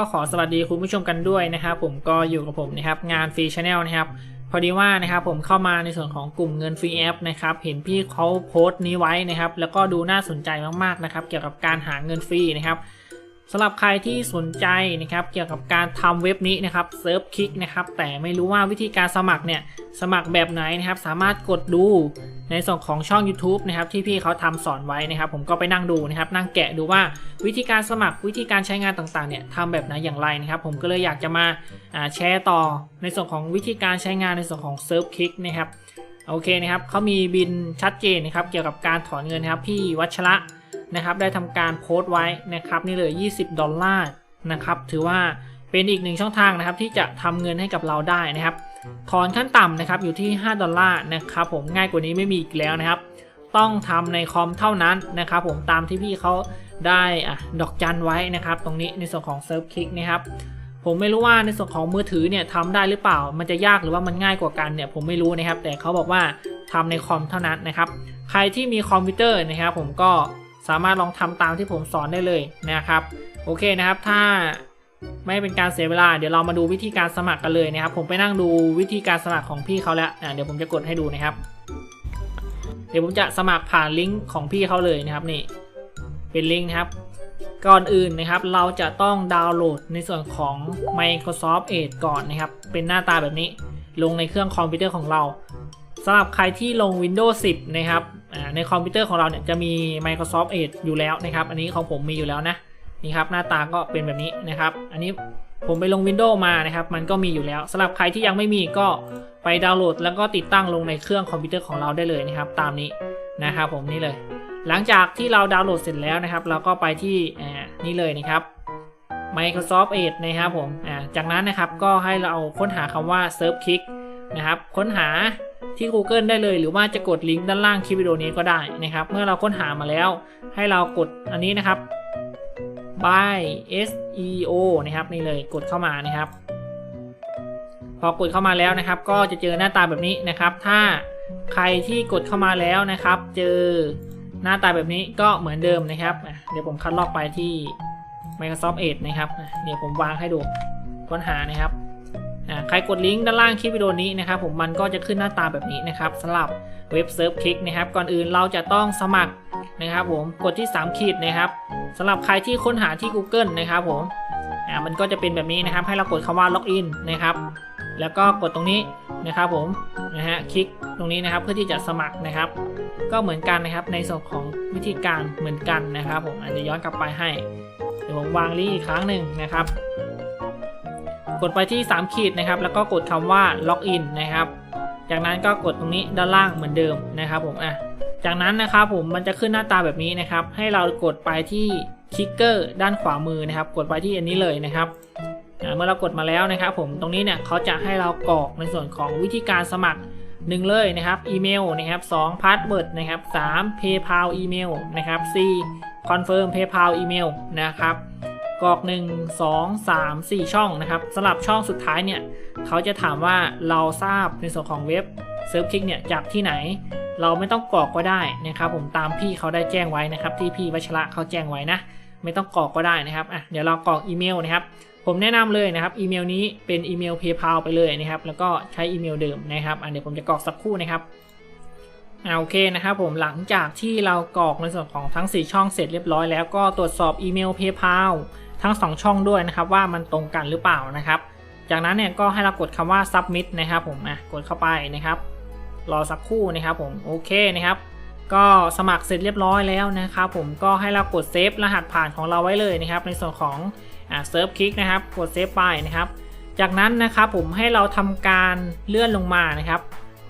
ก็ขอสวัสดีคุณผู้ชมกันด้วยนะครับ ผมก็อยู่กับผมนะครับงานฟรีชาแนลนะครับ พอดีว่านะครับผมเข้ามาในส่วนของกลุ่มเงินฟรีแอปนะครับ เห็นพี่เขาโพสต์นี้ไว้นะครับ แล้วก็ดูน่าสนใจมากๆนะครับ เกี่ยวกับการหาเงินฟรีนะครับสำหรับใครที่สนใจนะครับ เกี่ยวกับการทำเว็บนี้นะครับเซิร์ฟคลิกนะครับ แต่ไม่รู้ว่าวิธีการสมัครเนี่ยสมัครแบบไหนนะครับ สามารถกดดู ในส่วนของช่อง YouTube นะครับที่พี่เขาทำสอนไว้นะครับ ผมก็ไปนั่งดูนะครับ นั่งแกะดูว่าวิธีการสมัครวิธีการใช้งานต่างๆเนี่ยทำแบบไหนอย่างไรนะครับ ผมก็เลยอยากจะมาแชร์ต่อในส่วนของวิธีการใช้งานในส่วนของเซิร์ฟคลิกนะครับโอเคนะครับเขามีบินชัดเจนนะครับ เกี่ยวกับการถอนเงินนะครับ พี่วัชระนะครับ ได้ทำการโพสต์ไว้นะครับ นี่เลย 20 ดอลลาร์นะครับ ถือว่า เป็นอีกหนึ่งช่องทางนะครับที่จะทำเงินให้กับเราได้นะครับ ถอนขั้นต่ำนะครับอยู่ที่ 5 ดอลลาร์นะครับผมง่ายกว่านี้ไม่มีอีกแล้วนะครับ ต้องทำในคอมเท่านั้นนะครับผมตามที่พี่เขาได้อะดอกจันไว้นะครับ ตรงนี้ในส่วนของเซิร์ฟคลิกนะครับผมไม่รู้ว่าในส่วนของมือถือเนี่ยทำได้หรือเปล่า มันจะยากหรือว่ามันง่ายกว่ากันเนี่ยผมไม่รู้นะครับ แต่เขาบอกว่าทำในคอมเท่านั้นนะครับ ใครที่มีคอมพิวเตอร์นะครับ ผมก็สามารถลองทำตามที่ผมสอนได้เลยนะครับ โอเคนะครับ ถ้า ไม่เป็นการเสียเวลา เดี๋ยวเรามาดูวิธีการสมัครกันเลยนะครับ ผมไปนั่งดูวิธีการสมัครของพี่เขาแล้วเดี๋ยวผมจะกดให้ดูนะครับ เดี๋ยวผมจะสมัครผ่านลิงก์ของพี่เขาเลยนะครับนี่ เป็นลิงก์นะครับ ก่อนอื่นนะครับเราจะต้องดาวน์โหลดในส่วนของ Microsoft Edge ก่อนนะครับ เป็นหน้าตาแบบนี้ ลงในเครื่องคอมพิวเตอร์ของเราสำหรับใครที่ลง Windows 10 นะครับในคอมพิวเตอร์ของเราเนี่ยจะมี Microsoft Edge อยู่แล้วนะครับ อันนี้ของผมมีอยู่แล้วนะ นี่ครับหน้าตาก็เป็นแบบนี้นะครับ อันนี้ผมไปลง Windows มานะครับ มันก็มีอยู่แล้วสำหรับใครที่ยังไม่มีก็ไปดาวน์โหลด แล้วก็ติดตั้งลงในเครื่องคอมพิวเตอร์ของเราได้เลยนะครับ ตามนี้นะครับผมนี่เลย หลังจากที่เราดาวน์โหลดเสร็จแล้วนะครับ เราก็ไปที่นี่เลยนะครับ Microsoft Edge นะครับผมจากนั้นนะครับก็ให้เราค้นหาคำว่า Serve Click นะครับ ค้นหาที่ Google ได้เลย หรือว่าจะกดลิงก์ด้านล่างคลิปวิดีโอนี้ก็ได้นะครับ เมื่อเราค้นหามาแล้ว ให้เรากดอันนี้นะครับ by SEO นะครับนี่เลยกดเข้ามานะครับ พอกดเข้ามาแล้วนะครับ ก็จะเจอหน้าตาแบบนี้นะครับ ถ้าใครที่กดเข้ามาแล้วนะครับ เจอหน้าตาแบบนี้ก็เหมือนเดิมนะครับ เดี๋ยวผมคัดลอกไปที่ Microsoft Edge นะครับเดี๋ยวผมวางให้ดูค้นหานะครับใครกดลิงก์ด้านล่างคลิปวิดีโอนี้นะครับ ผมมันก็จะขึ้นหน้าตาแบบนี้นะครับสำหรับเว็บเซิร์ฟคลิกนะครับ ก่อนอื่นเราจะต้องสมัครนะครับ ผมกดที่3ขีดนะครับ สำหรับใครที่ค้นหาที่ Google นะครับผมอ่ามันก็จะเป็นแบบนี้นะครับ ให้เรากดคำว่า login นะครับ แล้วก็กดตรงนี้นะครับผมนะฮะคลิกตรงนี้นะครับเพื่อที่จะสมัครนะครับ ก็เหมือนกันนะครับในส่วนของวิธีการเหมือนกันนะครับ ผมอาจจะย้อนกลับไปให้เดี๋ยวผมวางลิงก์อีกครั้งหนึ่งนะครับ กดไปที่ 3 ขีดนะครับ แล้วก็กดคำว่า login นะครับ จากนั้นก็กดตรงนี้ด้านล่างเหมือนเดิมนะครับ ผมอะ จากนั้นนะครับผมมันจะขึ้นหน้าตาแบบนี้นะครับ ให้เรากดไปที่คลิกเกอร์ด้านขวามือนะครับ กดไปที่อันนี้เลยนะครับเมื่อเรากดมาแล้วนะครับ ผมตรงนี้เนี่ยเขาจะให้เรากรอกในส่วนของวิธีการสมัคร1เลยนะครับอีเมลนะครับ2พาสเวิร์ดนะครับ3 PayPal อีเมลนะครับ4 Confirm PayPal อีเมลนะครับกรอก 1 2 3 4 ช่องนะครับสำหรับช่องสุดท้ายเนี่ยเขาจะถามว่าเราทราบในส่วนของเว็บเซิร์ฟคลิกเนี่ยจากที่ไหน เราไม่ต้องกรอกก็ได้นะครับ ผมตามพี่เขาได้แจ้งไว้นะครับ ที่พี่วัชระเขาแจ้งไว้นะ ไม่ต้องกรอกก็ได้นะครับอะเดี๋ยวเรากรอกอีเมลนะครับ ผมแนะนำเลยนะครับอีเมลนี้เป็นอีเมล PayPal ไปเลยนะครับ แล้วก็ใช้อีเมลเดิมนะครับอันเดี๋ยวผมจะกรอกสักครู่นะครับอ่าโอเคนะครับผมหลังจากที่เรากรอกในส่วนของทั้ง 4 ช่องเสร็จเรียบร้อยแล้วก็ตรวจสอบอีเมล PayPal ทั้ง 2 ช่องด้วยนะครับ ว่ามันตรงกันหรือเปล่านะครับ จากนั้นเนี่ยก็ให้เรากดคำว่า submit นะครับ ผมอะกดเข้าไปนะครับ รอสักครู่นะครับผมโอเคนะครับ ก็สมัครเสร็จเรียบร้อยแล้วนะครับผมก็ให้เรากดเซฟรหัสผ่านของเราไว้เลยนะครับในส่วนของเซิร์ฟคลิกนะครับกดเซฟไปนะครับ จากนั้นนะครับผมให้เราทำการเลื่อนลงมานะครับ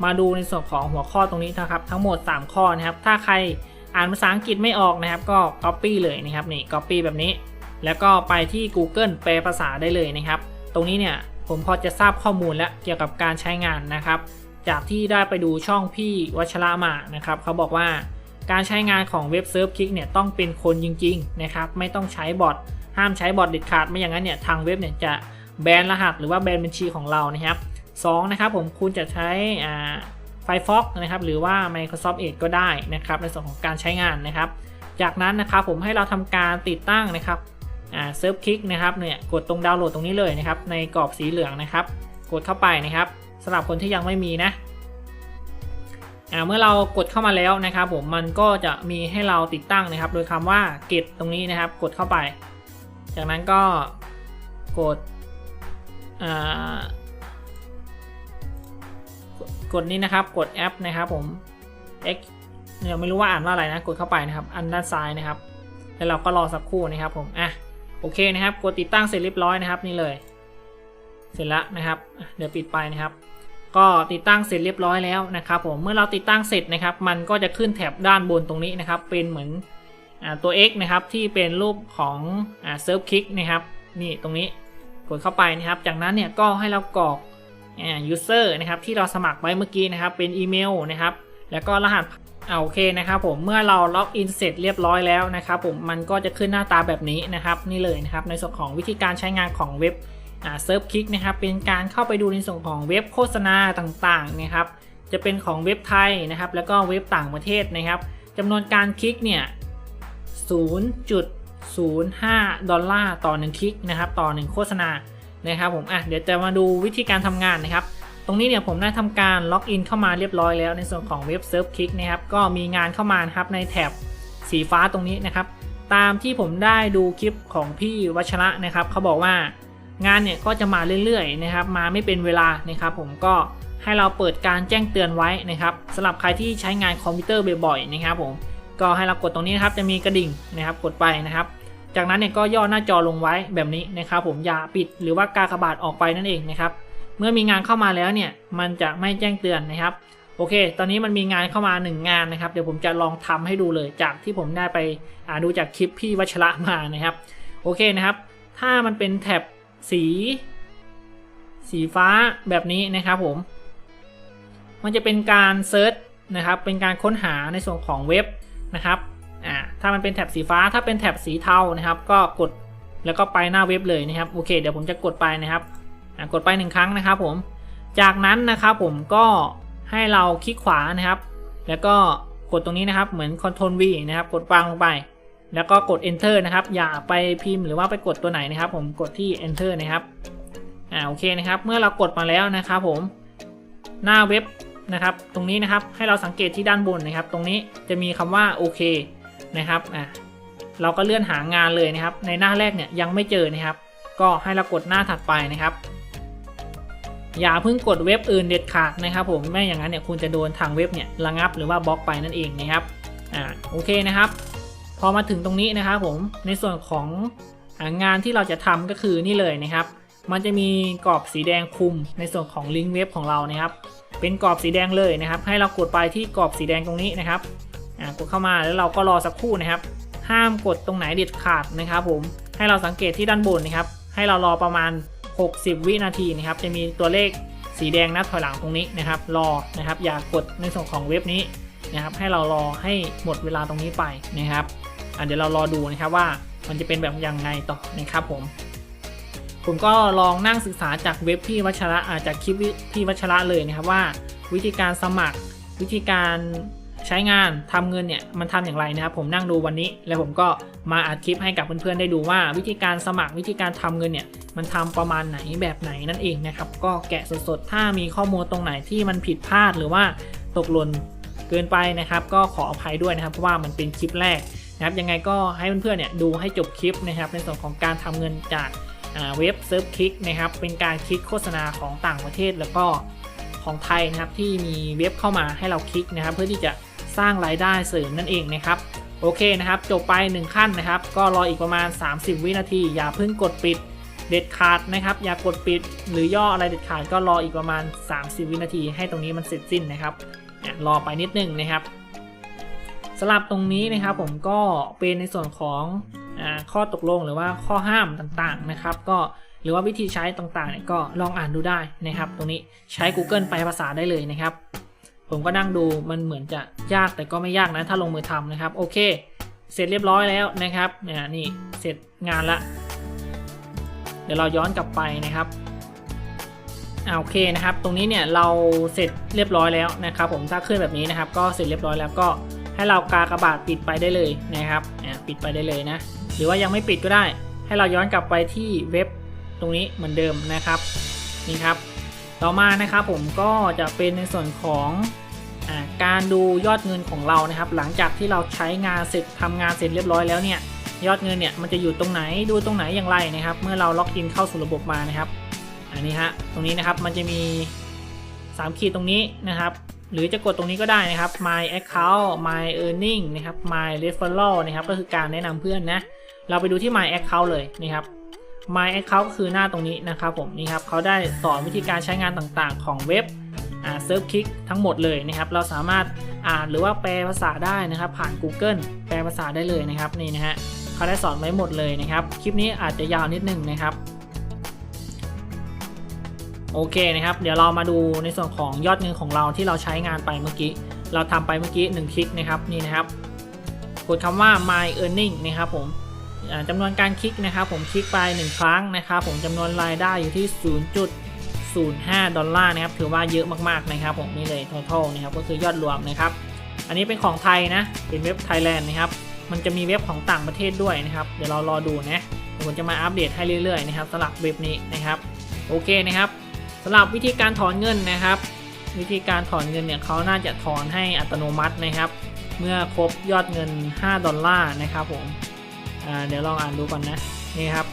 มาดูในส่วนของหัวข้อตรงนี้นะครับทั้งหมด 3 ข้อนะครับ ถ้าใครอ่านภาษาอังกฤษไม่ออกนะครับ ก็ Copy เลยนะครับนี่ Copy แบบนี้ แล้วก็ไปที่ Google แปลภาษาได้เลยนะครับ ตรงนี้เนี่ยผมพอจะทราบข้อมูลแล้วเกี่ยวกับการใช้งานนะครับ จากที่ได้ไปดูช่องพี่วัชระมานะครับเขาบอกว่าการใช้งานของเว็บเซิร์ฟคลิกเนี่ยต้องเป็นคนจริงๆนะครับไม่ต้องใช้บอทห้ามใช้บอทเด็ดขาดไม่อย่างนั้นเนี่ยทางเว็บเนี่ยจะแบนรหัสหรือว่าแบนบัญชีของเรานะครับสองนะครับผมคุณจะใช้ไฟฟ็อกนะครับหรือว่า Microsoft Edge ก็ได้นะครับในส่วนของการใช้งานนะครับ จากนั้นนะครับผมให้เราทำการติดตั้งนะครับอ่าเซิร์ฟคลิกนะครับเนี่ยกดตรงดาวน์โหลดตรงนี้เลยนะครับในกรอบสีเหลืองนะครับ กดเข้าไปนะครับ สำหรับคนที่ยังไม่มีนะเมื่อเรากดเข้ามาแล้วนะครับ ผมมันก็จะมีให้เราติดตั้งนะครับ โดยคำว่าเก็บตรงนี้นะครับ กดเข้าไป จากนั้นก็กดกดนี้นะครับกดแอปนะครับผม X เนี่ยไม่รู้ว่าอ่านว่าอะไรนะ กดเข้าไปนะครับ อันด้านซ้ายนะครับ แล้วเราก็รอสักครู่นะครับผมอะโอเคนะครับ กดติดตั้งเสร็จเรียบร้อยนะครับนี่เลย เสร็จแล้วนะครับ เดี๋ยวปิดไปนะครับ ก็ติดตั้งเสร็จเรียบร้อยแล้วนะครับผมเมื่อเราติดตั้งเสร็จนะครับ มันก็จะขึ้นแถบด้านบนตรงนี้นะครับ เป็นเหมือนอตัว X นะครับที่เป็นรูปของเซิร์ฟคลิกนะครับนี่ตรงนี้กดเข้าไปนะครับ จากนั้นเนี่ยก็ให้เรากรอก user นะครับที่เราสมัครไว้เมื่อกี้นะครับ เป็นอีเมลนะครับ แล้วก็รหัสเอาโอเคนะครับผมเมื่อเราล็อกอินเสร็จเรียบร้อยแล้วนะครับผมมันก็จะขึ้นหน้าตาแบบนี้นะครับ นี่เลยนะครับ ในส่วนของวิธีการใช้งานของเว็บ เซิร์ฟคลิกนะครับเป็นการเข้าไปดูในส่วนของเว็บโฆษณาต่างๆนะครับจะเป็นของเว็บไทยนะครับแล้วก็เว็บต่างประเทศนะครับจำนวนการคลิกเนี่ย0.05 ดอลลาร์ต่อ 1 คลิกนะครับต่อ 1 โฆษณานะครับผมอะเดี๋ยวจะมาดูวิธีการทำงานนะครับ ตรงนี้เนี่ยผมได้ทำการล็อกอินเข้ามาเรียบร้อยแล้วในส่วนของเว็บเซิร์ฟคลิกนะครับก็มีงานเข้ามาครับในแถบสีฟ้าตรงนี้นะครับ ตามที่ผมได้ดูคลิปของพี่วัชระนะครับเขาบอกว่า งานเนี่ยก็จะมาเรื่อยๆนะครับมาไม่เป็นเวลานะครับผมก็ให้เราเปิดการแจ้งเตือนไว้นะครับสำหรับใครที่ใช้งานคอมพิวเตอร์บ่อยๆนะครับผมก็ให้เรากดตรงนี้นะครับจะมีกระดิ่งนะครับกดไปนะครับ จากนั้นเนี่ยก็ย่อหน้าจอลงไว้แบบนี้นะครับผมอย่าปิดหรือว่ากากบาทออกไปนั่นเองนะครับเมื่อมีงานเข้ามาแล้วเนี่ยมันจะไม่แจ้งเตือนนะครับโอเค ตอนนี้มันมีงานเข้ามา 1 งานนะครับ เดี๋ยวผมจะลองทำให้ดูเลยจากที่ผมได้ไปอ่าดูจากคลิปพี่วัชระมานะครับ โอเคนะครับ ถ้ามันเป็นแท็บ สี สีฟ้าแบบนี้นะครับผม มันจะเป็นการเซิร์ชนะครับ เป็นการค้นหาในส่วนของเว็บนะครับอ่าถ้ามันเป็นแท็บสีฟ้าถ้าเป็นแท็บสีเทานะครับ ก็กดแล้วก็ไปหน้าเว็บเลยนะครับโอเค เดี๋ยวผมจะกดไปนะครับกดไปหนึ่งครั้งนะครับผม จากนั้นนะครับผมก็ให้เราคลิกขวานะครับ แล้วก็กดตรงนี้นะครับ เหมือน Ctrl V นะครับ กดวางลงไป แล้วก็กด Enter นะครับ อย่าไปพิมพ์หรือว่าไปกดตัวไหนนะครับ ผมกดที่ Enter นะครับอ่าโอเคนะครับ เมื่อเรากดมาแล้วนะครับผมหน้าเว็บนะครับ ตรงนี้นะครับให้เราสังเกตที่ด้านบนนะครับ ตรงนี้จะมีคำว่าโอเคนะครับอะเราก็เลื่อนหางานเลยนะครับ ในหน้าแรกเนี่ยยังไม่เจอนะครับ ก็ให้เรากดหน้าถัดไปนะครับ อย่าเพิ่งกดเว็บอื่นเด็ดขาดนะครับ ผมไม่อย่างนั้นเนี่ยคุณจะโดนทางเว็บเนี่ยระงับหรือว่าบล็อกไปนั่นเองนะครับอ่าโอเคนะครับ พอมาถึงตรงนี้นะครับผมในส่วนของงานที่เราจะทำก็คือนี่เลยนะครับ มันจะมีกรอบสีแดงคุมในส่วนของลิงก์เว็บของเรานะครับ เป็นกรอบสีแดงเลยนะครับ ให้เรากดไปที่กรอบสีแดงตรงนี้นะครับกดเข้ามาแล้วเราก็รอสักครู่นะครับ ห้ามกดตรงไหนเด็ดขาดนะครับผมให้เราสังเกตที่ด้านบนนะครับ ให้เรารอประมาณ 60 วินาทีนะครับ จะมีตัวเลขสีแดงนับถอยหลังตรงนี้นะครับ รอนะครับ อย่ากดในส่วนของเว็บนี้นะครับ ให้เรารอให้หมดเวลาตรงนี้ไปนะครับ เดี๋ยวเรารอดูนะครับว่ามันจะเป็นแบบยังไงต่อนะครับผม ผมก็ลองนั่งศึกษาจากเว็บพี่วัชระอาจากคลิปพี่วัชระเลยนะครับว่า วิธีการสมัครวิธีการใช้งานทำเงินเนี่ยมันทำอย่างไรนะครับผมนั่งดูวันนี้ แล้วผมก็มาอัดคลิปให้กับเพื่อนๆได้ดูว่า วิธีการสมัครวิธีการทำเงินเนี่ยมันทำประมาณไหนแบบไหนนั่นเองนะครับก็แกะสดๆ ถ้ามีข้อมูลตรงไหนที่มันผิดพลาดหรือว่าตกหล่นเกินไปนะครับ ก็ขออภัยด้วยนะครับเพราะว่ามันเป็นคลิปแรก นะครับยังไงก็ให้เพื่อนๆเนี่ยดูให้จบคลิปนะครับในส่วนของการทำเงินจากเว็บเซิร์ฟคลิกนะครับเป็นการคลิกโฆษณาของต่างประเทศแล้วก็ของไทยนะครับที่มีเว็บเข้ามาให้เราคลิกนะครับ เพื่อที่จะสร้างรายได้เสริมนั่นเองนะครับโอเคนะครับจบไป 1 ขั้นนะครับ ก็รออีกประมาณ 30 วินาที อย่าเพิ่งกดปิดเด็ดขาดนะครับ อย่ากดปิดหรือย่ออะไรเด็ดขาดก็รออีกประมาณ 30 วินาที ให้ตรงนี้มันเสร็จสิ้นนะครับรอไปนิดนึงนะครับ สลับตรงนี้นะครับผมก็เป็นในส่วนของอข้อตกลงหรือว่าข้อห้ามต่างๆนะครับ ก็หรือว่าวิธีใช้ต่างๆเนี่ยก็ลองอ่านดูได้นะครับ ตรงนี้ใช้ Google แปลภาษาได้เลยนะครับ ผมก็นั่งดูมันเหมือนจะยากแต่ก็ไม่ยากนะถ้าลงมือทำนะครับ โอเค เสร็จเรียบร้อยแล้วนะครับเนี่ยนี่เสร็จงานละ เดี๋ยวเราย้อนกลับไปนะครับอ่าโอเคนะครับ ตรงนี้เนี่ยเราเสร็จเรียบร้อยแล้วนะครับ ผมถ้าขึ้นแบบนี้นะครับ ก็เสร็จเรียบร้อยแล้วก็ ให้เรากากระบาดปิดไปได้เลยนะครับปิดไปได้เลยนะ หรือว่ายังไม่ปิดก็ได้ ให้เราย้อนกลับไปที่เว็บตรงนี้เหมือนเดิมนะครับนี่ครับ ต่อมานะครับผมก็จะเป็นในส่วนของอการดูยอดเงินของเรานะครับ หลังจากที่เราใช้งานเสร็จทำงานเสร็จเรียบร้อยแล้วเนี่ยยอดเงินเนี่ยมันจะอยู่ตรงไหนดูตรงไหนอย่างไรนะครับ เมื่อเราล็อกอินเข้าสู่ระบบมานะครับ อันนี้ฮะตรงนี้นะครับมันจะมี 3 ขีดตรงนี้นะครับ หรือจะกดตรงนี้ก็ได้นะครับ my account my earning นะครับ my referral นะครับ ก็คือการแนะนำเพื่อนนะ เราไปดูที่ my account เลยนะครับ my account ก็คือหน้าตรงนี้นะครับผมนี่ครับเขาได้สอนวิธีการใช้งานต่างๆ ของเว็บเซิร์ฟคลิกทั้งหมดเลยนะครับ เราสามารถอ่านหรือว่าแปลภาษาได้นะครับ ผ่าน Google แปลภาษาได้เลยนะครับนี่นะฮะเขาได้สอนไว้หมดเลยนะครับ คลิปนี้อาจจะยาวนิดนึงนะครับ โอเคนะครับ เดี๋ยวเรามาดูในส่วนของยอดเงินของเราที่เราใช้งานไปเมื่อกี้ เราทำไปเมื่อกี้1คลิกนะครับนี่นะครับกดคำว่า my earning นะครับผมอ่าจำนวนการคลิกนะครับ ผมคลิกไป 1 ครั้งนะครับผมจำนวนรายได้อยู่ที่ 0.05 ดอลลาร์นะครับถือว่าเยอะมากๆนะครับ ผมนี่เลย total นะครับก็คือยอดรวมนะครับ อันนี้เป็นของไทยนะเป็นเว็บ Thailand นะครับมันจะมีเว็บของต่างประเทศด้วยนะครับ เดี๋ยวเรารอดูนะผมจะมาอัปเดตให้เรื่อยๆนะครับสำหรับเว็บนี้นะครับ โอเคนะครับ สำหรับวิธีการถอนเงินนะครับ วิธีการถอนเงินเนี่ยเขาน่าจะถอนให้อัตโนมัตินะครับ เมื่อครบยอดเงิน 5 ดอลลาร์นะครับผมเดี๋ยวลองอ่านดูก่อนนะนี่ครับ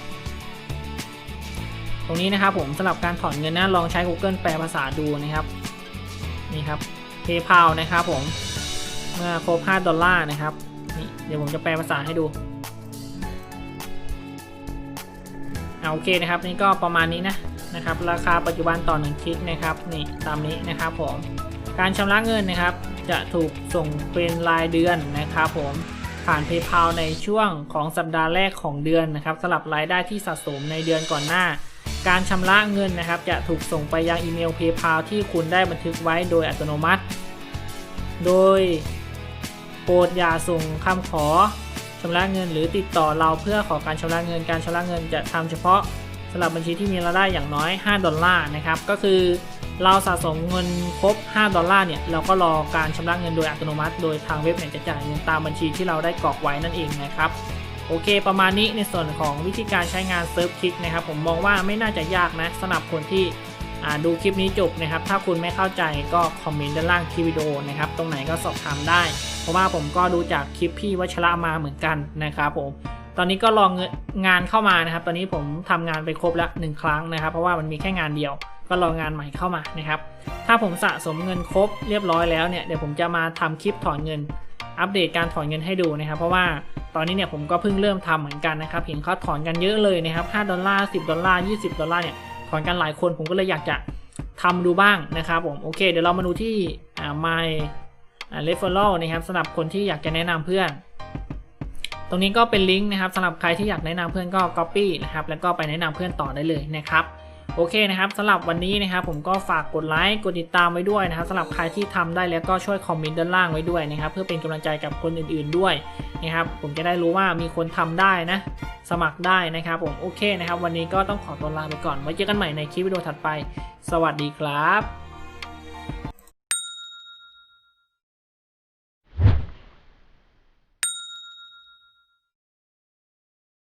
ตรงนี้นะครับผมสำหรับการถอนเงินนะลองใช้ Google แปลภาษาดูนะครับนี่ครับ PayPal นะครับผมเมื่อครบ 5 ดอลลาร์นะครับนี่เดี๋ยวผมจะแปลภาษาให้ดูเอาโอเคนะครับนี่ก็ประมาณนี้นะ นะครับ ราคาปัจจุบันต่อหนึ่งคลิกนะครับนี่ตามนี้นะครับผมการชำระเงินนะครับ จะถูกส่งเป็นรายเดือนนะครับผมผ่าน PayPal ในช่วงของสัปดาห์แรกของเดือนนะครับสำหรับรายได้ที่สะสมในเดือนก่อนหน้า การชำระเงินนะครับ จะถูกส่งไปยังอีเมล PayPal ที่คุณได้บันทึกไว้โดยอัตโนมัติ โดยโปรดอย่าส่งคำขอชำระเงินหรือติดต่อเราเพื่อขอการชำระเงิน การชำระเงินจะทำเฉพาะ สำหรับบัญชีที่มีรายได้อย่างน้อย 5 ดอลลาร์นะครับก็คือเราสะสมเงินครบ 5 ดอลลาร์เนี่ยเราก็รอการชำระเงินโดยอัตโนมัติ โดยทางเว็บเนี่ยจะจ่ายเงินตามบัญชีที่เราได้กรอกไว้นั่นเองนะครับโอเค ประมาณนี้ในส่วนของวิธีการใช้งานเซิร์ฟคลิกนะครับผมมองว่าไม่น่าจะยากนะสำหรับคนที่ดูคลิปนี้จบนะครับ ถ้าคุณไม่เข้าใจก็คอมเมนต์ด้านล่างคลิปวิดีโอนะครับ ตรงไหนก็สอบถามได้ เพราะว่าผมก็ดูจากคลิปพี่วัชระมาเหมือนกันนะครับผม ตอนนี้ก็รองงานเข้ามานะครับ ตอนนี้ผมทำงานไปครบแล้วหนึ่งครั้งนะครับ เพราะว่ามันมีแค่งานเดียว ก็รองานใหม่เข้ามานะครับ ถ้าผมสะสมเงินครบเรียบร้อยแล้วเนี่ย เดี๋ยวผมจะมาทำคลิปถอนเงิน อัปเดตการถอนเงินให้ดูนะครับ เพราะว่าตอนนี้เนี่ยผมก็เพิ่งเริ่มทำเหมือนกันนะครับ เห็นเขาถอนกันเยอะเลยนะครับ5ดอลลาร์10ดอลลาร์20ดอลลาร์เนี่ย ถอนกันหลายคน ผมก็เลยอยากจะทำดูบ้างนะครับผม โอเค เดี๋ยวเรามาดูที่อ่า my อ่า referral นะครับสำหรับคนที่อยากจะแนะนำเพื่อน ตรงนี้ก็เป็นลิงก์นะครับสำหรับใครที่อยากแนะนำเพื่อนก็ copy นะครับแล้วก็ไปแนะนำเพื่อนต่อได้เลยนะครับโอเคนะครับสำหรับวันนี้นะครับผมก็ฝากกดไลค์กดติดตามไว้ด้วยนะครับสำหรับใครที่ทำได้แล้วก็ช่วยคอมเมนต์ด้านล่างไว้ด้วยนะครับเพื่อเป็นกำลังใจกับคนอื่นๆด้วยนะครับผมจะได้รู้ว่ามีคนทำได้นะสมัครได้นะครับผมโอเคนะครับ วันนี้ก็ต้องขอตัวลาไปก่อนไว้เจอกันใหม่ในคลิปวิดีโอถัดไป สวัสดีครับ